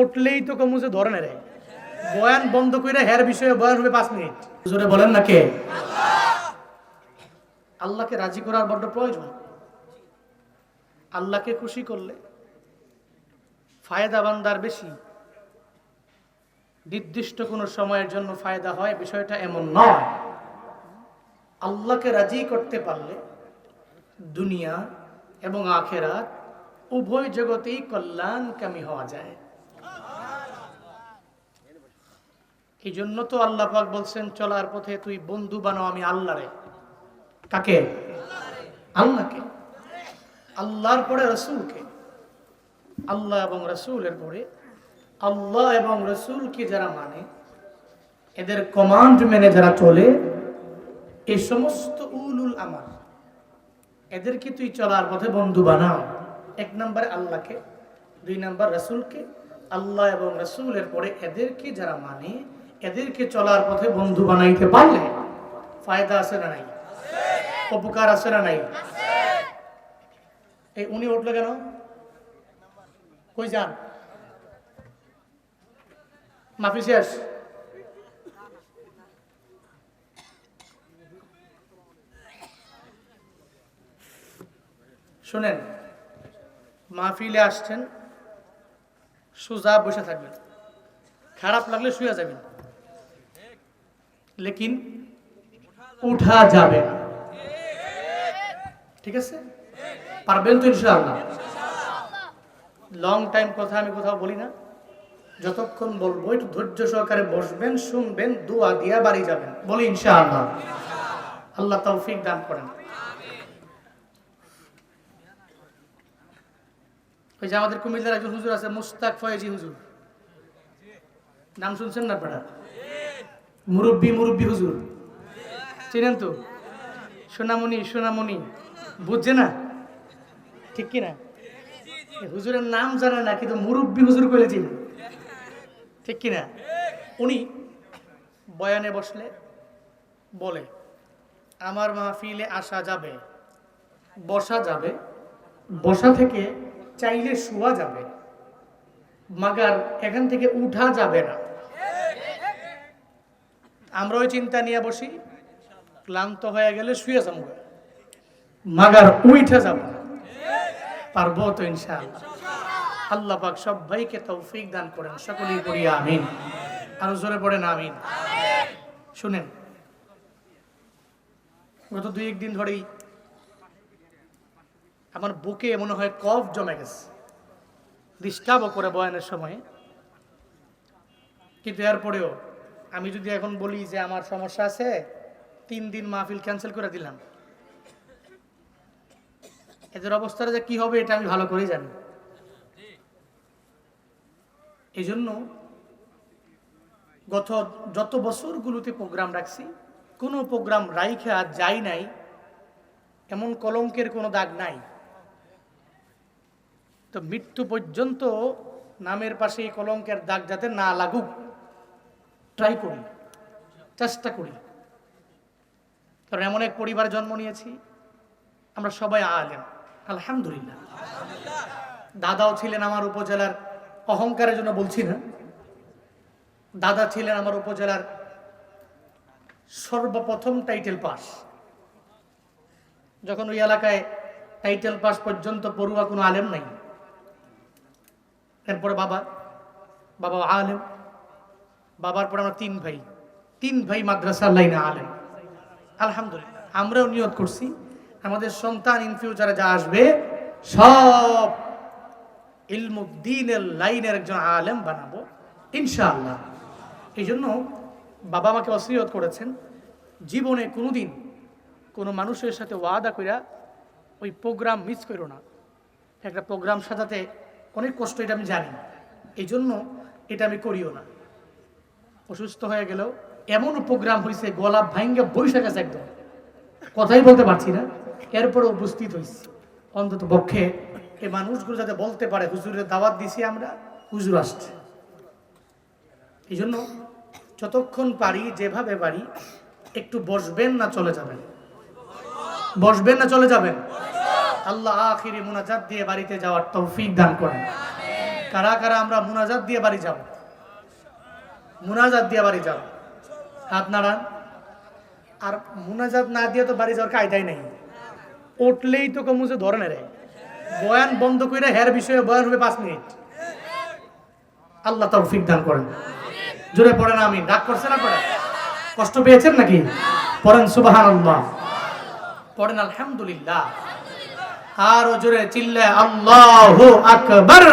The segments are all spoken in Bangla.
উঠলেই তো কমুছে ধরে নেয় বয়ান বন্ধ করে হের বিষয়ে বয়ান হবে পাঁচ মিনিট। জোরে বলেন না কে? আল্লাহকে রাজি করার বড্ড প্রয়োজন। আল্লাহকে খুশি করলে ফায়দা বান্দার বেশি। নির্দিষ্ট কোনো সময়ের জন্য ফায়দা হয়, বিষয়টা এমন নয়। আল্লাহকে রাজি করতে পারলে দুনিয়া এবং আখেরাত উভয় জগতেই কল্যাণকামী হওয়া যায়। এই জন্য তো আল্লাহ পাক বলছেন, চলার পথে তুই বন্ধু বানাও আমি আল্লাহরে। কাকে? আল্লাহকে। আল্লাহর পরে রসুলকে। আল্লাহ এবং রসুলের পরে। আল্লাহ এবং রসুলকে যারা মানে এদের কমান্ড মেনে যারা চলে এই সমস্ত উলুল আমার এদেরকে তুই চলার পথে বন্ধু বানাও। এক নম্বরে আল্লাহকে, দুই নম্বর রসুলকে। আল্লাহ এবং রসুলের পরে এদেরকে যারা মানে এদেরকে চলার পথে বন্ধু বানাইতে পারলে ফায়দা আছে না নাই? উপকার আছে না নাই? এই উনি উঠল কেন? কই যান? মাফি শেষ? শোনেন, মাহফিলে আসছেন, সোজা বসে থাকবেন। খারাপ লাগলে শুয়ে যাবেন। লেকিন উঠা যাবে না। ঠিক আছে? পারবেন তো ইনশাআল্লাহ? লং টাইম কথা আমি কোথাও বলি না। যতক্ষণ বলব, একটু ধৈর্য সহকারে বসবেন, শুনবেন, দোয়া দিয়া বাড়ি যাবেন। বলি ইনশাআল্লাহ। আল্লাহ তৌফিক দান করেন। ওই যে আমাদের কুমিল্লার একজন হুজুর আছে, মুস্তাক ফয়েজি হুজুর। নাম শুনছেন না আপনারা মুরব্বি মুরব্বি হুজুর। চিনেন তো? সোনামণি সোনামণি। বুঝছে না? ঠিক কি না হুজুরের নাম জানে না, কিন্তু মুরব্বি হুজুর করে চিনি। ঠিক কি না উনি বয়ানে বসলে বলে, আমার মাহফিলে আসা যাবে, বসা যাবে, বসা থেকে চাইলে শোয়া যাবে, মাগার এখান থেকে উঠা যাবে না। আমরা ওই চিন্তা নিয়ে বসি ক্লান্ত হয়ে গেলে শুয়ে যাব। মাগার উইঠে যাব। পারব তো ইনশাআল্লাহ। আল্লাহ পাক সবাইকে তৌফিক দান করেন সকলেই করি আমিন। আরও জোরে পড়েন আমিন। শুনেন গত দুই একদিন ধরেই আমার বুকে মনে হয় কফ জমে গেছে। ডিস্টার্বও করে বয়ানের সময়। কিন্তু এরপরেও আমি যদি এখন বলি যে আমার সমস্যা আছে, তিন দিন মাহফিল ক্যান্সেল করে দিলাম। এদের অবস্থাটা যে কি হবে এটা আমি ভালো করেই জানি। এই জন্য গত যত বছরগুলোতে প্রোগ্রাম রাখছি, কোনো প্রোগ্রাম রাইখে যাই নাই, এমন কলঙ্কের কোনো দাগ নাই। তো মৃত্যু পর্যন্ত নামের পাশে এই কলঙ্কের দাগ যাতে না লাগুক ট্রাই করি, চেষ্টা করি। কারণ এমন এক পরিবার জন্ম নিয়েছি, আমরা সবাই আলেম, আলহামদুলিল্লাহ। দাদাও ছিলেন আমার উপজেলার, অহংকারের জন্য বলছি না, দাদা ছিলেন আমার উপজেলার সর্বপ্রথম টাইটেল পাস যখন ওই এলাকায় টাইটেল পাস পর্যন্ত পড়ুয়া কোনো আলেম নাই, এরপরে বাবা বাবা আলেম বাবার পরে আমরা তিন ভাই। তিন ভাই মাদ্রাসার লাইনে আলেম। আলহামদুলিল্লাহ, আমরাও নিয়ত করছি। আমাদের সন্তান ইন ফিউচারে যা আসবে, সব ইলমুদ্দিনের লাইনের একজন আলেম বানাবো, ইনশাআল্লাহ। এই জন্য বাবা আমাকে অসিয়ত করেছেন। জীবনে কোনোদিন কোনো মানুষের সাথে ওয়াদা কইরা ওই প্রোগ্রাম মিস করো না। একটা প্রোগ্রাম সাজাতে অনেক কষ্ট, এটা আমি জানি। এই জন্য এটা আমি করিও না। অসুস্থ হয়ে গেলেও এমন প্রোগ্রাম হয়েছে গলা ভাঙ্গে বৈশা গেছে একদম। কথাই বলতে পারছি না। এরপরে উপস্থিত হয়েছি অন্তত পক্ষে এই মানুষগুলো যাতে বলতে পারে, হুজুরের দাওয়াত দিছি আমরা, হুজুর আসছে। এই জন্য যতক্ষণ পারি, যেভাবে পারি, একটু বসবেন না চলে যাবেন। বসবেন না চলে যাবেন। আল্লাহ আখিরি মুনাজাত দিয়ে বাড়িতে যাওয়ার তৌফিক দান করেন। কারা কারা আমরা মুনাজাত দিয়ে বাড়ি যাব? মুনাজাত দিয়ে বাড়ি যাব হাত নাড়ান। আর মুনাজাত না দিয়ে তো বাড়ি যাওয়ার কায়দাই নেই। উঠলেই তো কমুজে ধরে নেয় বয়ান বন্ধ করে হের বিষয়ে বয়ান হবে পাঁচ মিনিট। আল্লাহ তৌফিক দান করেন। জোরে পড়েন আমি ডাক করছে না পড়ে কষ্ট পেয়েছেন নাকি? পড়েন সুবাহান আল্লাহ পড়েন, আলহামদুলিল্লাহ। আর জোরে চিল্লে আল্লাহ আকবর।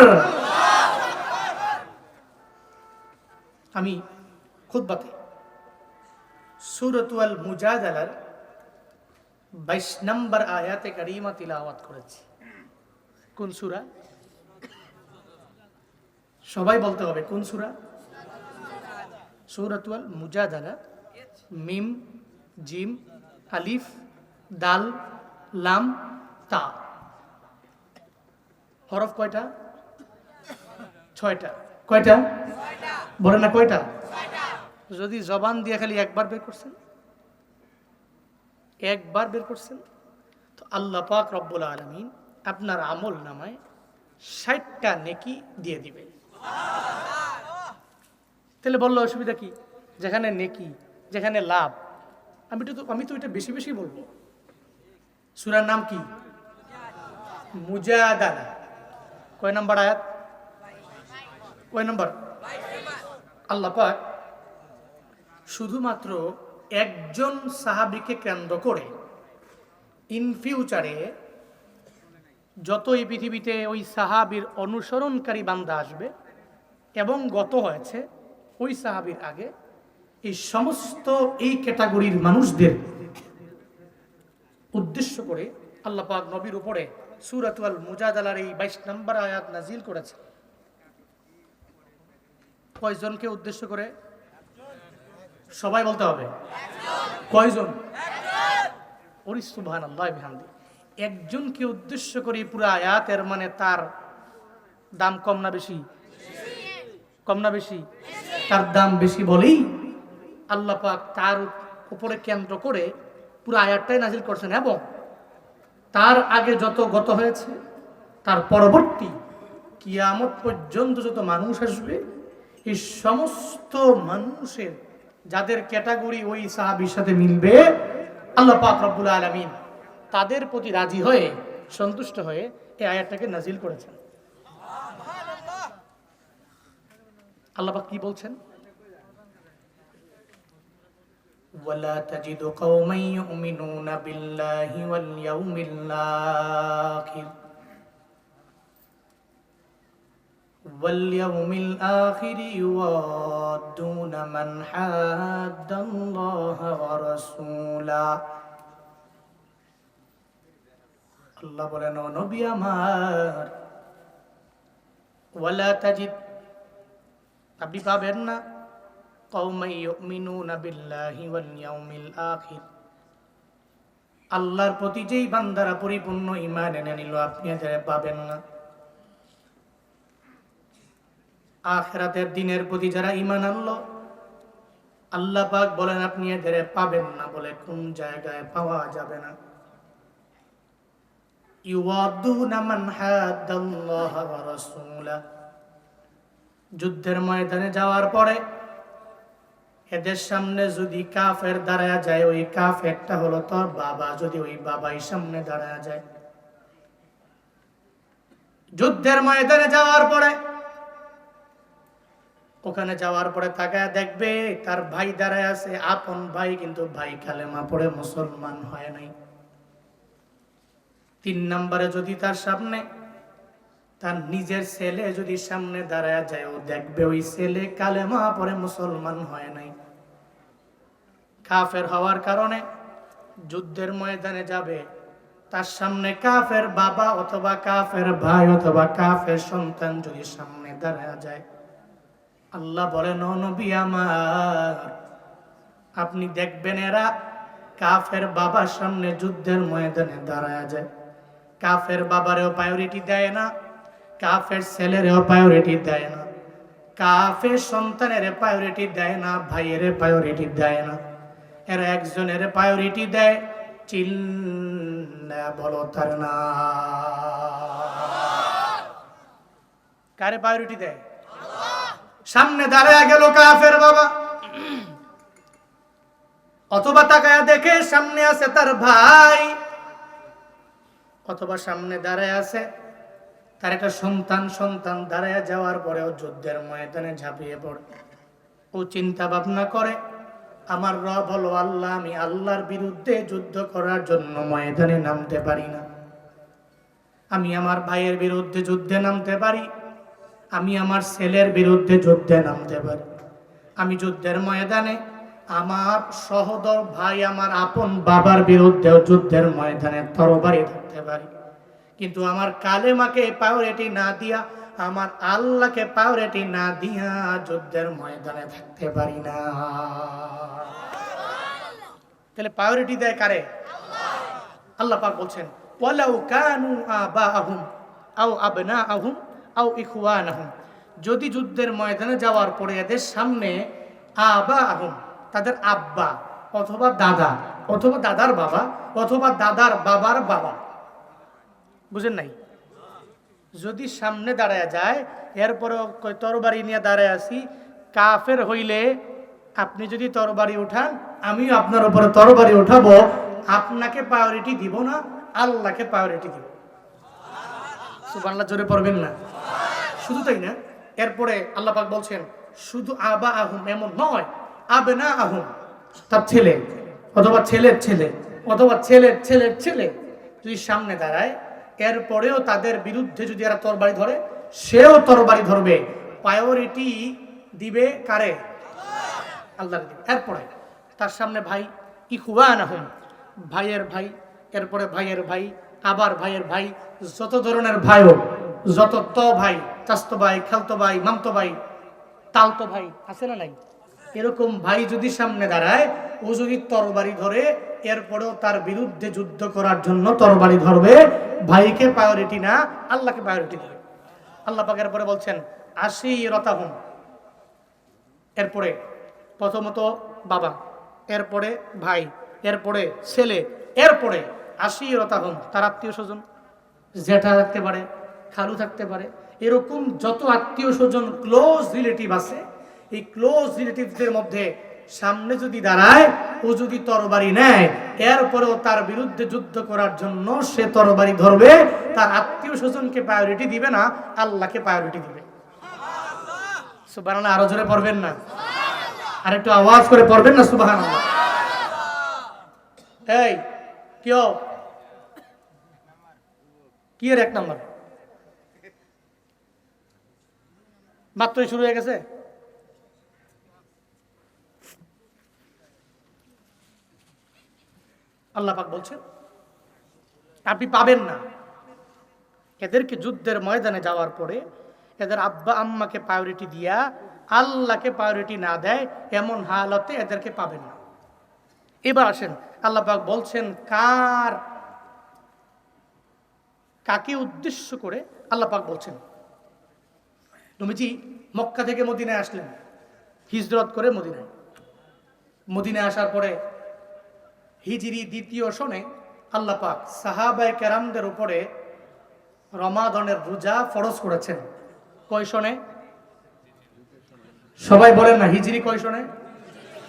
আমি খুদ্বাতে সুরতুয়াল মুজাদালার বাইশ নম্বর আয়াতে কারিমা তিলাওয়াত করেছি। কোন সুরা? সবাই বলতে হবে কোন সুরা? সুরাতুয়াল মুজাদালা, মিম, জিম, আলিফ, দাল, লাম, তা। হরফ কয়টা? ছয়টা। কয়টা? বলে না কয়টা? যদি জবান দিয়ে খালি একবার বের করছেন একবার বের করছেন তো আল্লাহ পাক রব্বুল আলমিন আপনার আমল নামায় ষাটটা নেকি দিয়ে দিবে তাহলে বলল অসুবিধা কি? যেখানে নেকি যেখানে লাভ। আমি তো আমি তো এটা বেশি বেশি বলব। সুরার নাম কি? মুজাদালা। কয় নম্বর আয়াত? কয় নম্বর? আল্লাহ পাক শুধুমাত্র একজন সাহাবিকে কেন্দ্র করে ইন ফিউচারে যত এই পৃথিবীতে ওই সাহাবির অনুসরণকারী বান্দা আসবে এবং গত হয়েছে ওই সাহাবির আগে, এই সমস্ত এই ক্যাটাগরির মানুষদের উদ্দেশ্য করে আল্লাহ পাক নবীর উপরে সুরাতুয়াল মুজাদালার এই বাইশ নম্বর আয়াত নাজিল করেছে কয়জনকে উদ্দেশ্য করে? সবাই বলতে হবে। কয়জন? একজনকে উদ্দেশ্য করে পুরো আয়াতের মানে তার দাম কম না বেশি? কম না বেশি? তার দাম বেশি বলেই আল্লাহ পাক তার উপরে কেন্দ্র করে পুরো আয়াতটাই নাজিল করছেন এবং তার আগে যত গত হয়েছে, তার পরবর্তী কিয়ামত পর্যন্ত যত মানুষ আসবে এই সমস্ত মানুষের যাদের ক্যাটাগরি ওই সাহাবির সাথে মিলবে আল্লাহ পাক রব্বুল আলমিন তাদের প্রতি রাজি হয়ে সন্তুষ্ট হয়ে এই আয়াতটাকে নাজিল করেছেন আল্লাহ পাক কি বলছেন ولا تجد قوما يؤمنون بالله واليوم الآخر واليوم الآخر يوادون من حاد الله ورسوله আল্লাহ বলেন ও নবী আমার ওয়ালা তাজিদ আপনি পাবেন না কওমাই ইউমিনুনা বিল্লাহি ওয়াল ইয়াউমিল আখির আল্লাহর প্রতি যেই বান্দারা পরিপূর্ণ ঈমান এনে নিল আপনি এদের পাবেন না আখেরাতের দিনের প্রতি যারা ইমান আনলো, আল্লাহ পাক বলেন, আপনি এদের পাবেন না বলে কোন জায়গায় পাওয়া যাবে না। যুদ্ধের ময়দানে যাওয়ার পরে এদের সামনে যদি কাফের দাঁড়ায় যায়, ওই কাফেরটা হলো তোর বাবা। যদি ওই বাবাই সামনে দাঁড়ায় যায়। যুদ্ধের ময়দানে যাওয়ার পরে ওখানে যাওয়ার পরে তাকায় দেখবে তার ভাই দাঁড়ায় আছে, আপন ভাই, কিন্তু ভাই কালেমা পড়ে মুসলমান হয় নাই। তিন নম্বরে যদি তার সামনে, তার নিজের ছেলে যদি সামনে দাঁড়ায় যায়, ও দেখবে ওই ছেলে কালেমা পরে মুসলমান হয় নাই। কাফের হওয়ার কারণে যুদ্ধের ময়দানে যাবে, তার সামনে কাফের বাবা অথবা কাফের ভাই অথবা কাফের সন্তান যদি সামনে দাঁড়ায় যায়। আল্লাহ বলেন নবী আমার, আপনি দেখবেন এরা কাফের বাবার সামনে যুদ্ধের ময়দানে দাঁড়ায় যায়। কাফের বাবারেও প্রায়োরিটি দেয় না, কাফের ছেলেরও প্রায়োরিটি দেয় না, কাফের সন্তানের প্রায়োরিটি দেয় না, ভাইয়ের প্রায়োরিটি দেয় না। এরা একজনের প্রায়োরিটি দেয় চিল্লা বলো তার না কারে প্রায়োরিটি দেয়? সামনে দাঁড়ায় গেল কাফের বাবা। অথবা তাকায়া দেখে সামনে আছে তার ভাই। অথবা সামনে দাঁড়ায় আছে তার একটা সন্তান সন্তান দাঁড়ায় যাওয়ার পরেও যুদ্ধের ময়দানে ঝাঁপিয়ে পড়ে। ও চিন্তা ভাবনা করে, আমার রব হলো আল্লাহ, আমি আল্লাহর বিরুদ্ধে যুদ্ধ করার জন্য ময়দানে নামতে পারি না। আমি আমার ভাইয়ের বিরুদ্ধে যুদ্ধে নামতে পারি আমি আমার ছেলের বিরুদ্ধে যুদ্ধে নামতে পারি। আমি যুদ্ধের ময়দানে আমার সহদর ভাই, আমার আপন বাবার বিরুদ্ধেও যুদ্ধের ময়দানে তরবারি ধরতে পারি। কিন্তু আমার কালেমাকে প্রায়োরিটি না দিয়া, আমার আল্লাহকে প্রায়োরিটি না দিয়া যুদ্ধের ময়দানে থাকতে পারি না। তাহলে প্রায়োরিটি দেয় কারে? আল্লাহ। পাক বলছেন, ওয়ালাউ কানু আবাআহুম আও আবনাআহুম আও ইখওয়ানাহুম। যদি যুদ্ধের ময়দানে যাওয়ার পরে এদের সামনে আবাআহুম তাদের আব্বা অথবা দাদা, অথবা দাদার বাবা, অথবা দাদার বাবার বাবা। বুঝেন নাই? যদি সামনে দাঁড়ায় যায়, এরপরেও কয়, তরবারি নিয়ে দাঁড়ায় আছি। কাফের হইলে আপনি যদি তরবারি উঠান, আমিও আপনার উপরে তরবারি উঠাবো। আপনাকে প্রায়োরিটি দিব না, আল্লাহকে প্রায়োরিটি দিব। সুবহানাল্লাহ, জোরে পড়বেন না। শুধু তাই না, এরপরে আল্লাহ পাক বলছেন, শুধু আবা আহম এমন নয় আবে না আহম তার ছেলে, অথবা ছেলের ছেলে, অথবা ছেলের ছেলের ছেলে, যদি সামনে দাঁড়ায়, এরপরেও তাদের বিরুদ্ধে যদি এরা তরবারি ধরে, সেও তরবারি ধরবে। প্রায়োরিটি দিবে কারে? আল্লাহ এরপরে তার সামনে ভাই ইকুয়ান আহম ভাইয়ের ভাই, এরপরে ভাইয়ের ভাই, আবার ভাইয়ের ভাই, যত ধরনের ভাই হোক। যত ত ভাই, চাস্ত ভাই, খেলতো ভাই মামতো ভাই, তালতো ভাই, আছে না নাই? এরকম ভাই যদি সামনে দাঁড়ায়, ও যদি তরবারি ধরে, এরপরেও তার বিরুদ্ধে যুদ্ধ করার জন্য তরবারি ধরবে, ভাইকে প্রায়োরিটি না, আল্লাহকে প্রায়োরিটি দেবে আল্লাহ পাকের পরে বলছেন আশি রতাহুম। এরপরে প্রথমত বাবা, এরপরে ভাই, এরপরে ছেলে, এরপরে আশি রতাহম, তার আত্মীয় স্বজন, জেঠা রাখতে পারে খালু থাকতে পারে। এরকম যত আত্মীয় স্বজন ক্লোজ রিলেটিভ আছে, এই ক্লোজ রিলেটিভদের মধ্যে সামনে যদি দাঁড়ায়, ও যদি তরবারি নেয়, এরপরেও তার বিরুদ্ধে যুদ্ধ করার জন্য সে তরবারি ধরবে, তার আত্মীয় স্বজনকে প্রায়োরিটি দিবে না, আল্লাহকে প্রায়োরিটি দিবে। সুবাহ আরও জোরে পড়বেন না? আর একটু আওয়াজ করে পড়বেন না সুবাহ এই কেউ কি এর এক নম্বর? মাত্রই শুরু হয়ে গেছে? আল্লাহ পাক বলছেন, আপনি পাবেন না। এদেরকে যুদ্ধের ময়দানে যাওয়ার পরে এদের আব্বা আম্মাকে প্রায়োরিটি দিয়া আল্লাহকে প্রায়োরিটি না দেয় এমন হালতে এদেরকে পাবেন না। এবার আসেন, আল্লাহ পাক বলছেন, কার, কাকে উদ্দেশ্য করে আল্লাহ পাক বলছেন নবীজি মক্কা থেকে মদিনায় আসলেন। হিজরত করে মদিনায়। মদিনায় আসার পরে হিজরি দ্বিতীয় সনে আল্লাহ পাক সাহাবায় কেরামদের উপরে রমাদনের রোজা ফরজ করেছেন। কয় সনে? সবাই বলেন না, হিজরি কয় সনে?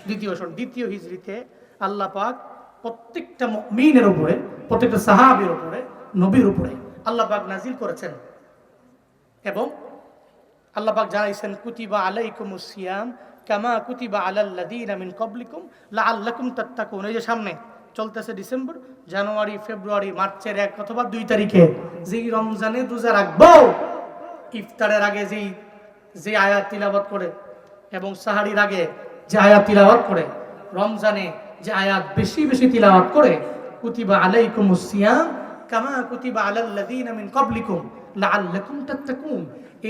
দ্বিতীয় সন। দ্বিতীয় হিজরিতে আল্লাহ পাক প্রত্যেকটা মিনের উপরে, প্রত্যেকটা সাহাবের উপরে, নবীর উপরে আল্লাহ পাক নাজিল করেছেন। এবং আল্লাহ পাক জানাইছেন, কুতিবা আলাইকুম সিয়াম কামা কুতিবা আলাল্লাযীনা মিন ক্বাবলিকুম লাআল্লাকুম তাত্তাকুন। এই যে সামনে চলতেছে ডিসেম্বর, জানুয়ারি, ফেব্রুয়ারি, মার্চের এক অথবা দুই তারিখে যেই রমজানে রোজা রাখব, ইফতারের আগে যেই যে আয়াত তিলাবত করে এবং সাহারির আগে যে আয়াত তিলাওয়াত করে, রমজানে যে আয়াত বেশি বেশি তিলাওয়াত করে, কুতিবা আলাইকুম সিয়াম কামা কুতিবা আলাল্লাযীনা মিন ক্বাবলিকুম।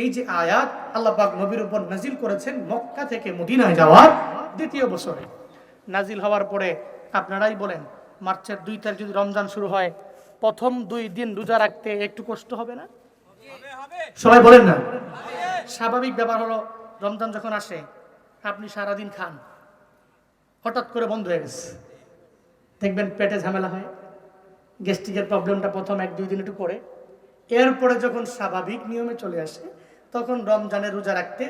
এই যে আয়াত আল্লাহ নবীর উপর নাজিল করেছেন মক্কা থেকে মদিনায় যাওয়ার দ্বিতীয় বছরে। নাজিল হওয়ার পরে আপনারাই বলেন, মার্চের দুই তারিখ যদি রমজান শুরু হয়, প্রথম দুই দিন রোজা রাখতে একটু কষ্ট হবে না? সবাই বলেন না? স্বাভাবিক ব্যাপার হলো, রমজান যখন আসে, আপনি সারাদিন খান। হঠাৎ করে বন্ধ হয়ে গেছে। দেখবেন পেটে ঝামেলা হয়। গ্যাস্ট্রিকের প্রবলেমটা প্রথম এক দুই দিন একটু করে। এরপরে যখন স্বাভাবিক নিয়মে চলে আসে, তখন রমজানের রোজা রাখতে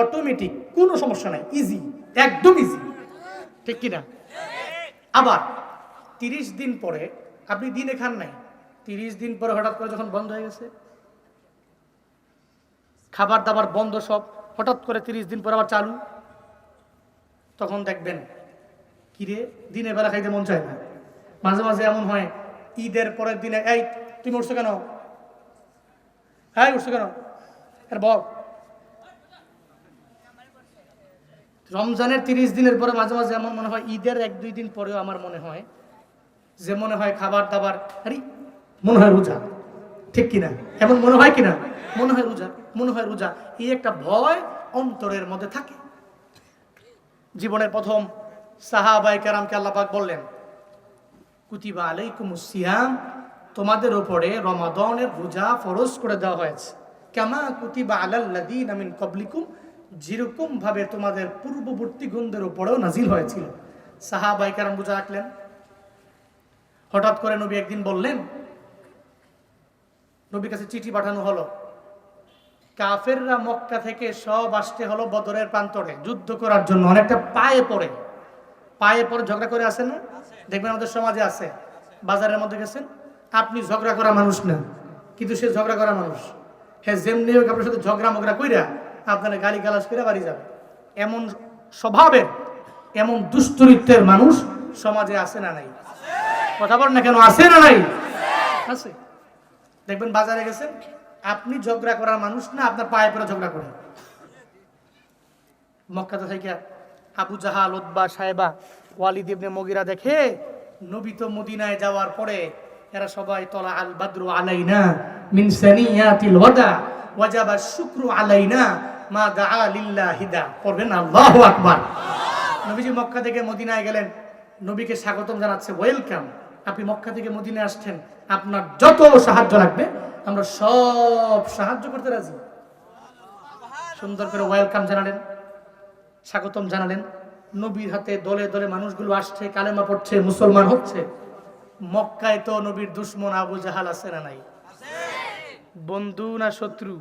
অটোমেটিক কোনো সমস্যা নাই ইজি একদম ইজি ঠিক কিনা আবার তিরিশ দিন পরে আপনি দিনে খান নাই, তিরিশ দিন পরে হঠাৎ করে যখন বন্ধ হয়ে গেছে, খাবার দাবার বন্ধ সব, হঠাৎ করে তিরিশ দিন পর আবার চালু, তখন দেখবেন, কিরে, দিনের বেলা খাইতে মন চায় না। মাঝে মাঝে এমন হয়, ঈদের পরের দিনে, এই, তুমি উঠছো কেন? হ্যাঁ উঠছো কেন? আর বল। রমজানের তিরিশ দিনের পরে মাঝে মাঝে এমন মনে হয়, ঈদের এক, দুই দিন পরেও আমার মনে হয়, যে মনে হয় খাবার দাবার আরে, মনে হয় রোজা। ঠিক কিনা এমন মনে হয় কিনা মনে হয় রোজা, মনে হয় রোজা। এই একটা ভয় অন্তরের মধ্যে থাকে। জীবনের প্রথম সাহাবাই কারামকে আল্লাপাক বললেন, কুতিবা আলাইকুম সিয়াম তোমাদের উপরে রমাদনের রোজা ফরজ করে দেওয়া হয়েছে। কেমা কুতিবা আলাল্লাদিন আমিন কবলিকুম যেরকম ভাবে তোমাদের পূর্ববর্তী গন্ধের উপরেও নাজিল হয়েছিল। সাহাবাই কারণ রোজা রাখলেন। হঠাৎ করে নবী একদিন বললেন, নবীর কাছে চিঠি পাঠানো হলো। কাফেররা মক্কা থেকে সব আসতে হলো বদরের প্রান্তরে, যুদ্ধ করার জন্য। অনেকটা পায়ে পড়ে। পায়ে পড়ে ঝগড়া করে আসেন না? দেখবেন আমাদের সমাজে আছে। বাজারের মধ্যে গেছেন? আপনি ঝগড়া করা মানুষ না, কিন্তু সে ঝগড়া করা মানুষ। হ্যাঁ যেমনি হোক আপনার সাথে ঝগড়া মগড়া কইরা আপনারা গালি গালাজ করে বাড়ি যাবে। এমন স্বভাবের, এমন দুশ্চরিত্রের মানুষ সমাজে আছে না নাই। কথা বল না কেন, আছে না নাই? আছে। দেখবেন বাজারে গেছেন, আপনি ঝগড়া করার মানুষ না, আপনার পায়ে পরে ঝগড়া করেন। মক্কাতে থেকে আবু জাহাল উদ্বা সাহেবা, ওয়ালিদ ইবনে মগিরা দেখে নবী তো মদিনায় যাওয়ার পরে এরা সবাই তলা আল বাদরু আলাইনা মিন সানিয়াতিল ওয়াদা, ওয়াজাবা শুকরু আলাইনা মা দাআ লিল্লাহিদা পড়বেন আল্লাহু আকবার। নবীজি মক্কা থেকে মদিনায় গেলেন। নবীকে স্বাগতম জানাচ্ছে, ওয়েলকাম। আপনি মক্কা থেকে মদিনায় আসছেন, আপনার যত সাহায্য লাগবে, আমরা সব সাহায্য করতে রাজি। সুন্দর করে ওয়েলকাম জানালেন, স্বাগতম জানালেন। নবীর হাতে দলে দলে মানুষগুলো আসছে, কালেমা পড়ছে, মুসলমান হচ্ছে। মক্কায় তো নবীর দুশ্মন আবু জাহাল আছে না নাই? বন্ধু না শত্রু?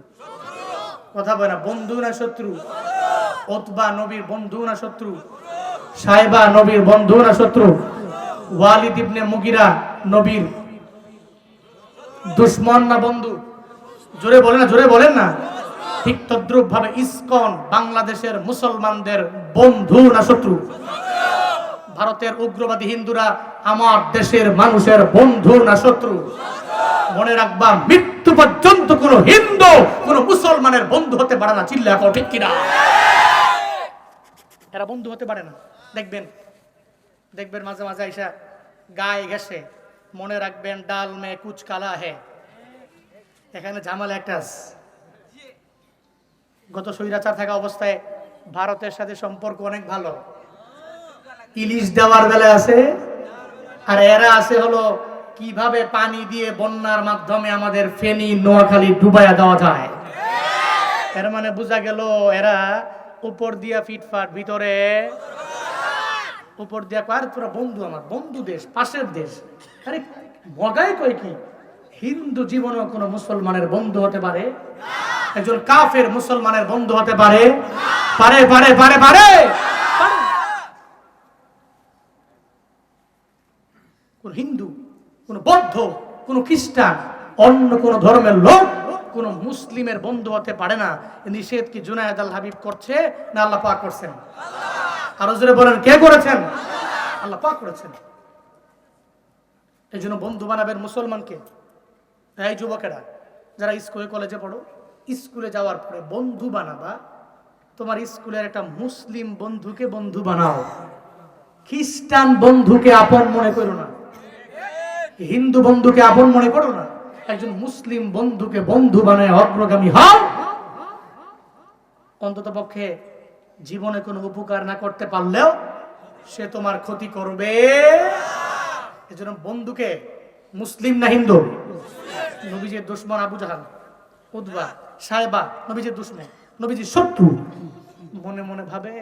কথা বলে না, বন্ধু না শত্রু? ওতবা নবীর বন্ধু না শত্রু? সাহেবা নবীর বন্ধু না শত্রু? ওয়ালিদ ইবনে মুগিরা নবীর দুশ্মন না বন্ধু? জোরে বলেন না, জোরে বলেন না। ঠিক তদ্রুপ ভাবে ইসকন বাংলাদেশের মুসলমানদের বন্ধু না শত্রু? ভারতের উগ্রবাদী হিন্দুরা আমার দেশের মানুষের বন্ধু না শত্রু? মনে রাখবা, মৃত্যু পর্যন্ত কোন হিন্দু, কোন মুসলমানের বন্ধু হতে পারে না। চিল্লা কও, ঠিক কিনা? এরা বন্ধু হতে পারে না। দেখবেন দেখবেন মাঝে মাঝে আইসা গায়ে গেছে মনে রাখবেন ডাল মে কুচ কালা হে এখানে ঝামেলা একটা গত স্বৈরাচার থাকা অবস্থায় ভারতের সাথে সম্পর্ক অনেক ভালো। ইলিশ দেওয়ার বেলা আছে। আর এরা আছে হলো কীভাবে পানি দিয়ে বন্যার মাধ্যমে আমাদের ফেনী নোয়াখালী ডুবাইয়া দেওয়া যায়। এর মানে বোঝা গেল এরা উপর দিয়া ফিটফাট ভিতরে উপর দিয়া আরে তোরা বন্ধু আমার বন্ধু দেশ পাশের দেশ। আরে মগাই কয় কি হিন্দু জীবনেও কোনো মুসলমানের বন্ধু হতে পারে? একজন কাফের মুসলমানের বন্ধু হতে পারে? পারে পারে পারে পারে পারে। কোন হিন্দু কোন বৌদ্ধ কোন খ্রিস্টান অন্য কোন ধর্মের লোক কোন মুসলিমের বন্ধু হতে পারে না। নিষেধ কি জুনায়দ আল হাবিব করছে না আল্লাহ পাক করছেন? আরও জোরে বলেন কে করেছেন? আল্লাহ পাক করেছেন। এই জন্য বন্ধু বানাবেন মুসলমানকে। এই যুবকেরা যারা স্কুলে কলেজে পড়ো স্কুলে যাওয়ার পরে বন্ধু বানাবা তোমার স্কুলের একটা মুসলিম বন্ধুকে বন্ধু বানাও। খ্রিস্টান বন্ধুকে আপন মনে করো না। হিন্দু বন্ধুকে আপন মনে করো না। একজন মুসলিম বন্ধুকে বন্ধু বানায় অগ্রগামী হও। অন্তত পক্ষে জীবনে কোনো উপকার না করতে পারলেও সে তোমার ক্ষতি করবে। এজন্য বন্ধুকে মুসলিম না হিন্দু? নবীজির দুশ্মন আবু জাহাল উদ্বা সাহেবা নবীজির দুশ্মন, নবীজির শত্রু। মনে মনে ভাবে,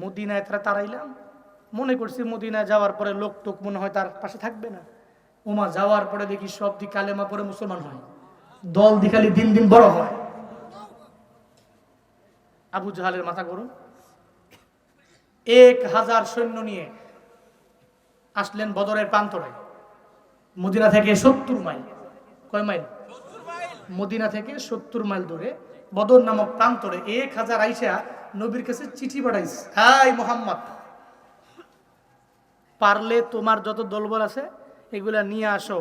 মদিনায় তারা তারাইলাম। মনে করছি মদিনায় যাওয়ার পরে লোক টোক মনে হয় তার পাশে থাকবে না। ওমা যাওয়ার পরে দেখি সব দিক কালেমা পরে মুসলমান হয়। দল দিখালি দিন দিন বড় হয়। আবু জাহালের মাথা গরম। এক হাজার সৈন্য নিয়ে আসলেন বদরের প্রান্তরে। মদিনা থেকে সত্তর মাইল। কয় মাইল? মদিনা থেকে সত্তর মাইল দূরে। বদর নামক প্রান্তরে এক হাজার আইসা নবীর কাছে চিঠি পাঠাইছে, হাই মোহাম্মদ, পারলে তোমার যত দলবল আছে এগুলা নিয়ে আসো,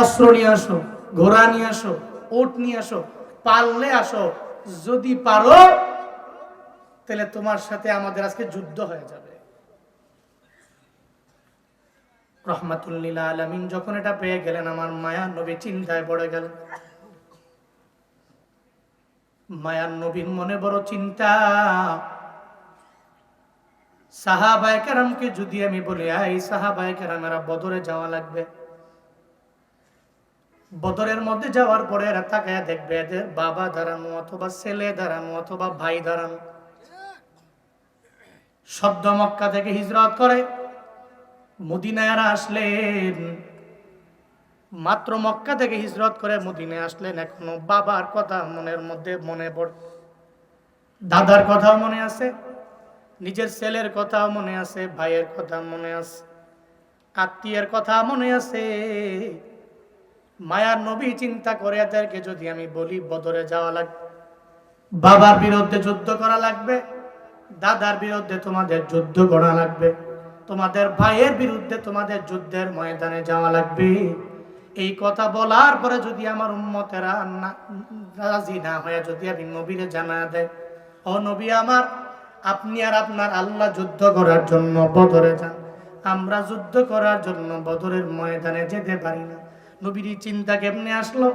অস্ত্র নিয়ে আসো, ঘোড়া নিয়ে আসো, ওট নিয়ে আসো, পারলে আসো, যদি পারো, তাহলে তোমার সাথে আমাদের আজকে যুদ্ধ হয়ে যাবে। রহমাতুল্লিল আলমিন, যখন এটা পেয়ে গেলেন, আমার মায়া নবী চিন্তায় পড়ে মায়ার নবীর মনে বড় চিন্তা। সাহাবায় কেরামকে যদি আমি বলি এই সাহাবায় কেরামেরা বদরে যাওয়া লাগবে। বদরের মধ্যে যাওয়ার পরে তাকায় দেখবে এদের বাবা দাঁড়ানো অথবা ছেলে দাঁড়ানো অথবা ভাই দাঁড়ানো। সদ্য মক্কা থেকে হিজরত করে। মদিনায়ারা আসলেন। মাত্র মক্কা থেকে হিজরত করে মদিনায় আসলেন এখনও। বাবার কথা মনের মধ্যে মনে পড়ে। দাদার কথাও মনে আছে। নিজের ছেলের কথাও মনে আছে। ভাইয়ের কথা মনে আছে। আত্মীয়ের কথা মনে আছে। মায়ার নবী চিন্তা করে এদেরকে যদি আমি বলি, বদরে যাওয়া লাগবে বাবার বিরুদ্ধে যুদ্ধ করা লাগবে, দাদার বিরুদ্ধে তোমাদের যুদ্ধ করা লাগবে, তোমাদের ভাইয়ের বিরুদ্ধে তোমাদের যুদ্ধের ময়দানে যাওয়া লাগবে। এই কথা বলার পরে যদি আমার উম্মতেরা রাজি না হয়ে যদি আমি নবীরে জানা দেয়, ও নবী আমার, আপনি আর আপনার আল্লাহ যুদ্ধ করার জন্য বদরে যান। আমরা যুদ্ধ করার জন্য বদরের ময়দানে যেতে পারি না। নবীর চিন্তা কেমনে আসলো?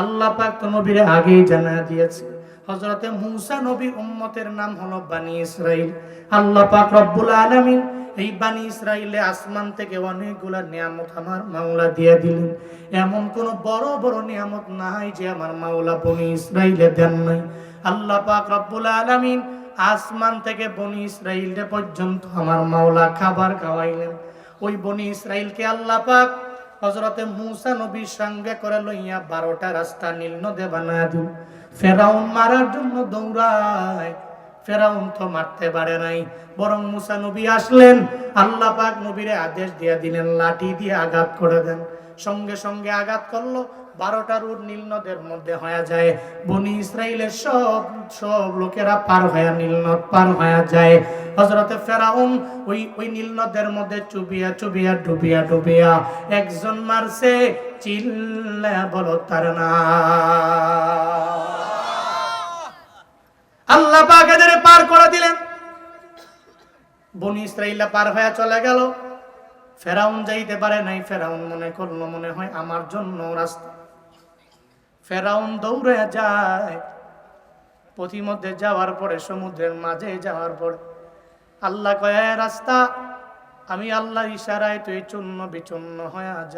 আল্লাহ পাক তো নবীরে আগেই জানা দিয়েছে। হজরতে মুসা নবী উম্মতের নাম হলো বানি ইসরাইল আল্লাহ পাক রব্বুল আলামিন এই বানি ইসরাইলে আসমান থেকে অনেকগুলা নিয়ামত আমার মাওলা দিয়ে দিলেন। এমন কোন বড় বড় নিয়ামত নাই যে আমার মাওলা বনি ইসরাইলে দেন নাই। আল্লাহ পাক রব্বুল আলামিন আসমান থেকে বনি ইসরাইলে পর্যন্ত আমার মাওলা খাবার খাওয়াইলেন। ওই বনি ইসরাইলকে আল্লাহ পাক হজরতে মুসা নবীর সঙ্গে করে লইয়া বারোটা রাস্তা নীল নদে বানা দিল। ফেরাউন মারার জন্য দৌড়ায়। ফেরাউন তো মারতে পারে নাই। বরং মুসা নবী আসলেন। আল্লাহ পাক নবীরে আদেশ দিয়ে দিলেন, লাঠি দিয়ে আঘাত করে দেন। সঙ্গে সঙ্গে আঘাত করল। বারোটা রুট নীল নদের মধ্যে হয়ে যায়। বনি ইসরায়েলের সব সব লোকেরা পার হয়ে নীল নদ পার হয়ে যায়। হজরতে ফেরাউন ওই ওই নীল নদের মধ্যে চুবিয়া চুবিয়া ডুবিয়া ডুবিয়া একজন মারছে, চিল্লা বলো তার না আল্লাহ পাক পার করে দিলেন। বনি ইসরাইলা পার হয়ে চলে গেল। ফেরাউন যাইতে পারে নাই, ফেরাউন মনে করল, মনে হয় আমার জন্য রাস্তা। ফেরাউন দৌড়ে যায়, পথিমধ্যে যাওয়ার পরে, সমুদ্রের মাঝে যাওয়ার পর, আল্লাহ কয় রাস্তা, আমি আল্লাহ ইশারায় তুই চূন্য বিচূন্য হয়ে যা।